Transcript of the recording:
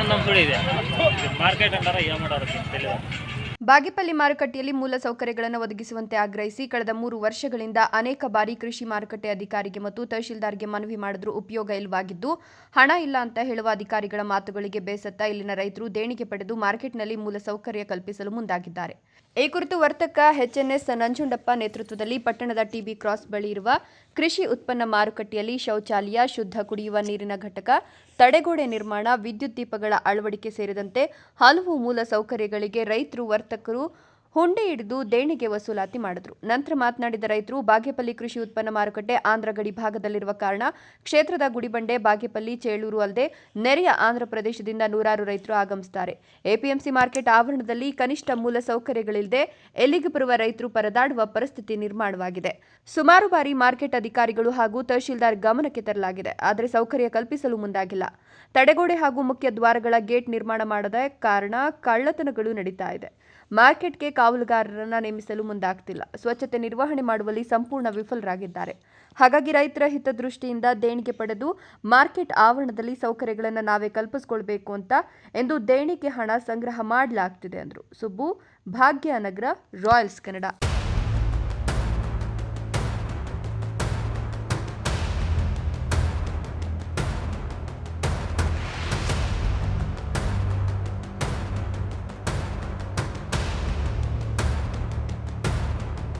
ಒಂದೊಂದು ಸುಳಿ ಇದೆ. ಮಾರ್ಕೆಟ್ ಅಂತಾರ ಏನು ಮಾಡೋರು ಬಾಗೇಪಲ್ಲಿ ಮಾರುಕಟ್ಟೆಯಲ್ಲಿ ಮೂಲ ಸೌಕರ್ಯಗಳನ್ನು ಒದಗಿಸುವಂತೆ ಆಗ್ರಹಿಸಿ ಕಳೆದ ಮೂರು ವರ್ಷಗಳಿಂದ ಅನೇಕ ಬಾರಿ ಕೃಷಿ ಮಾರುಕಟ್ಟೆ ಅಧಿಕಾರಿಗೆ ಮತ್ತು ತಹಶೀಲ್ದಾರ್ಗೆ ಮನವಿ ಮಾಡಿದ್ರೂ ಉಪಯೋಗ ಇಲ್ಲವಾಗಿದ್ದು ಹಣ ಇಲ್ಲ ಅಂತ ಹೇಳುವ ಅಧಿಕಾರಿಗಳ ಮಾತುಗಳಿಗೆ ಬೇಸತ್ತ ಇಲ್ಲಿನ ರೈತರು ದೇಣಿಗೆ ಪಡೆದು ಮಾರ್ಕೆಟ್ನಲ್ಲಿ ಮೂಲ ಸೌಕರ್ಯ ಕಲ್ಪಿಸಲು ಮುಂದಾಗಿದ್ದಾರೆ. ಈ ಕುರಿತು ವರ್ತಕ ಎಚ್ಎನ್ಎಸ್ ನಂಜುಂಡಪ್ಪ ನೇತೃತ್ವದಲ್ಲಿ ಪಟ್ಟಣದ ಟಿಬಿ ಕ್ರಾಸ್ ಬಳಿ ಇರುವ ಕೃಷಿ ಉತ್ಪನ್ನ ಮಾರುಕಟ್ಟೆಯಲ್ಲಿ ಶೌಚಾಲಯ, ಶುದ್ಧ ಕುಡಿಯುವ ನೀರಿನ ಘಟಕ, ತಡೆಗೋಡೆ ನಿರ್ಮಾಣ, ವಿದ್ಯುತ್ ದೀಪಗಳ ಅಳವಡಿಕೆ ಸೇರಿದಂತೆ ಹಲವು ಮೂಲ ಸೌಕರ್ಯಗಳಿಗೆ ರೈತರು ચક્રુ ಹುಂಡಿ ಹಿಡಿದು ದೇಣಿಗೆ ವಸೂಲಾತಿ ಮಾಡಿದ್ರು. ನಂತರ ಮಾತನಾಡಿದ ರೈತರು, ಬಾಗೇಪಲ್ಲಿ ಕೃಷಿ ಉತ್ಪನ್ನ ಮಾರುಕಟ್ಟೆ ಆಂಧ್ರ ಗಡಿ ಭಾಗದಲ್ಲಿರುವ ಕಾರಣ ಕ್ಷೇತ್ರದ ಗುಡಿಬಂಡೆ, ಬಾಗೇಪಲ್ಲಿ, ಚೇಳೂರು ಅಲ್ಲದೆ ನೆರೆಯ ಆಂಧ್ರ ಪ್ರದೇಶದಿಂದ ನೂರಾರು ರೈತರು ಆಗಮಿಸುತ್ತಾರೆ. ಎಪಿಎಂಸಿ ಮಾರ್ಕೆಟ್ ಆವರಣದಲ್ಲಿ ಕನಿಷ್ಠ ಮೂಲ ಸೌಕರ್ಯಗಳಿಲ್ಲದೆ ಎಲ್ಲಿಗೆ ಬರುವ ರೈತರು ಪರದಾಡುವ ಪರಿಸ್ಥಿತಿ ನಿರ್ಮಾಣವಾಗಿದೆ. ಸುಮಾರು ಬಾರಿ ಮಾರ್ಕೆಟ್ ಅಧಿಕಾರಿಗಳು ಹಾಗೂ ತಹಶೀಲ್ದಾರ್ ಗಮನಕ್ಕೆ ತರಲಾಗಿದೆ, ಆದರೆ ಸೌಕರ್ಯ ಕಲ್ಪಿಸಲು ಮುಂದಾಗಿಲ್ಲ. ತಡೆಗೋಡೆ ಹಾಗೂ ಮುಖ್ಯ ದ್ವಾರಗಳ ಗೇಟ್ ನಿರ್ಮಾಣ ಮಾಡದ ಕಾರಣ ಕಳ್ಳತನಗಳು ನಡೀತಾ ಇದೆ. ಮಾರ್ಕೆಟ್ಗೆ ಕಾವಲುಗಾರರನ್ನ ನೇಮಿಸಲು ಮುಂದಾಗ್ತಿಲ್ಲ. ಸ್ವಚ್ಛತೆ ನಿರ್ವಹಣೆ ಮಾಡುವಲ್ಲಿ ಸಂಪೂರ್ಣ ವಿಫಲರಾಗಿದ್ದಾರೆ. ಹಾಗಾಗಿ ರೈತರ ಹಿತದೃಷ್ಟಿಯಿಂದ ದೇಣಿಗೆ ಪಡೆದು ಮಾರ್ಕೆಟ್ ಆವರಣದಲ್ಲಿ ಸೌಕರ್ಯಗಳನ್ನು ನಾವೇ ಕಲ್ಪಿಸಿಕೊಳ್ಬೇಕು ಅಂತ ಎಂದು ದೇಣಿಗೆ ಹಣ ಸಂಗ್ರಹ ಮಾಡಲಾಗ್ತಿದೆ ಅಂದರು. ಸುಬ್ಬು, ಭಾಗ್ಯನಗರ, ರಾಯಲ್ಸ್ ಕನ್ನಡ.